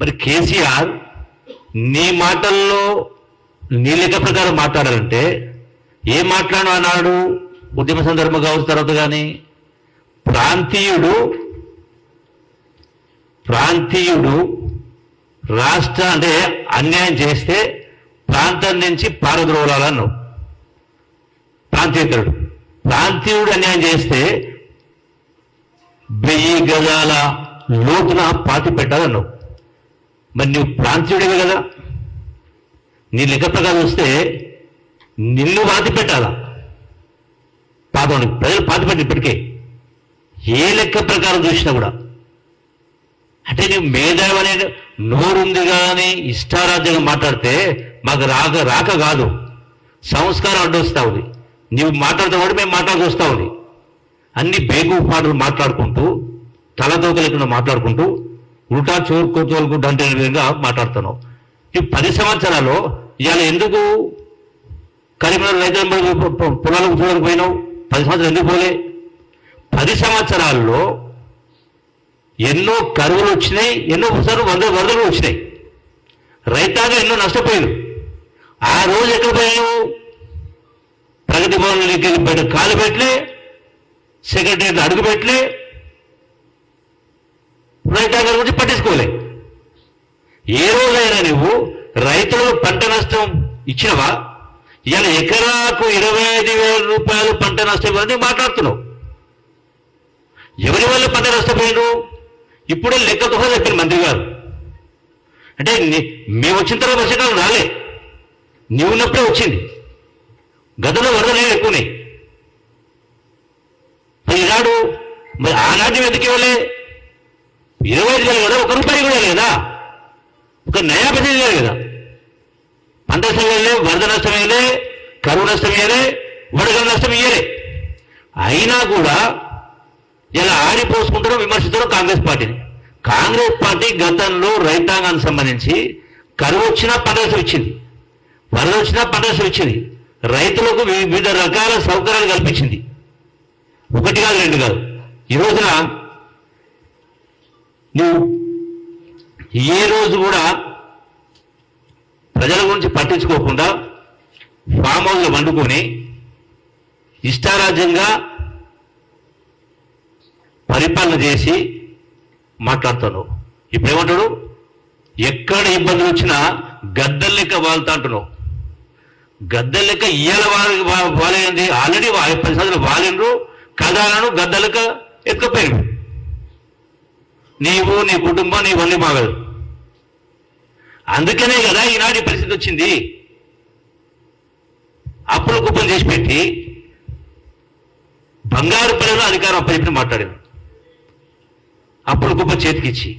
మరి కేసీఆర్ నీ మాటల్లో నీ లెక్క ప్రకారం మాట్లాడాలంటే ఏం మాట్లాడు అన్నాడు? ఉద్యమ సందర్భం కావచ్చు తర్వాత కానీ ప్రాంతీయుడు ప్రాంతీయుడు రాష్ట్ర అంటే అన్యాయం చేస్తే ప్రాంతం నుంచి పారద్రోలాలన్నావు. ప్రాంతీయతరుడు. ప్రాంతీయుడు అన్యాయం చేస్తే వెయ్యి గజాల లోతున పాతి పెట్టాలన్నావు. మరి నువ్వు ప్రాంతీయుడివే కదా. నీ లెక్క ప్రకారం వస్తే నిన్ను పాతి పెట్టాలా? పాపం ప్రజలు పాతి పెట్టి ఇప్పటికే. ఏ లెక్క ప్రకారం చూసినా కూడా. అంటే నువ్వు మేధావి అనే నోరుంది కానీ ఇష్టారాజ్యంగా మాట్లాడితే మాకు రాక రాక కాదు. సంస్కారం అడ్డొస్తా ఉంది. నువ్వు మాట్లాడుతూ కూడా మేము మాట్లాడుతూ వస్తా ఉంది. అన్ని బేగు పాటలు మాట్లాడుకుంటూ తలతోక లేకుండా మాట్లాడుకుంటూ ఉల్టా చోరు తోలుకుంటూ అంటే విధంగా మాట్లాడుతున్నావు. ఈ పది సంవత్సరాలు ఇవాళ ఎందుకు కరీంనగర్ రైతు పొలాలకు చూడడానికి పోయినావు? పది సంవత్సరాలు ఎందుకు పోలే? పది సంవత్సరాల్లో ఎన్నో కరువులు వచ్చినాయి ఎన్నో సార్లు వంద వరదలు వచ్చినాయి. రైతాంగం ఎన్నో నష్టపోయారు ఆ రోజు ఎక్కడ పోయావు ప్రగతి భవన్ వెళ్ళి బయట కాలు పెట్టలే సెక్రటరీ అడుగు పెట్టలే రైతాంగం గురించి పట్టించుకోలే. ఏ రోజైనా నువ్వు రైతులకు పంట నష్టం ఇచ్చినవా? ఇవాళ ఎకరాకు ఇరవై ఐదు వేల రూపాయలు పంట నష్టం ఇవ్వాలని మాట్లాడుతున్నావు. ఎవరి వల్ల పంట నష్టపోయాడు ఇప్పుడే లెక్క కోసం చెప్పారు మంత్రి గారు. అంటే మేము వచ్చిన తర్వాత వర్షాకాలం రాలే. నీవు ఉన్నప్పుడే వచ్చింది. గతంలో వరదలే ఎక్కువనే మరి ఈనాడు మరి ఆనాటి ఎందుకు ఇవ్వలే? ఇరవై ఐదు వేలు కదా ఒక రూపాయి కూడా లేదా? ఒక నయా పది లేదు? కదా పంట నష్టం వరద నష్టం కరువు నష్టం వేయలే వడగల నష్టం ఇయ్యలే అయినా కూడా ఇలా ఆడిపోసుకుంటారో విమర్శిస్తారో కాంగ్రెస్ పార్టీని. కాంగ్రెస్ పార్టీ గతంలో రైతాంగానికి సంబంధించి కరువు వచ్చినా పంట వచ్చింది ఇచ్చింది. వరద వచ్చినా పంట ఇచ్చింది. రైతులకు వివిధ రకాల సౌకర్యాలు కల్పించింది. ఒకటి కాదు రెండు కాదు. ఈ రోజున నువ్వు ఏ రోజు కూడా ప్రజల గురించి పట్టించుకోకుండా ఫామ్ హౌస్లో వండుకొని ఇష్టారాజ్యంగా పరిపాలన చేసి మాట్లాడుతున్నావు. ఇప్పుడు ఏమంటాడు ఎక్కడ ఇబ్బందులు వచ్చినా గద్దెల లెక్క వాళ్తా అంటున్నావు. గద్దెల లెక్క ఇయ్యాల వాళ్ళకి వాలేంది. ఆల్రెడీ పది సంవత్సరాలు వాలిండ్రు. కథలను గద్దెలక ఎత్తుకపోయారు నీవు నీ కుటుంబం నీ వల్లి మాగదు అందుకనే కదా ఈనాటి పరిస్థితి వచ్చింది. అప్పులు కుప్పం చేసి పెట్టి బంగారు పల్లెలో అధికారం అప్పచెప్పి మాట్లాడారు అప్పులు కుప్ప చేతికిచ్చి.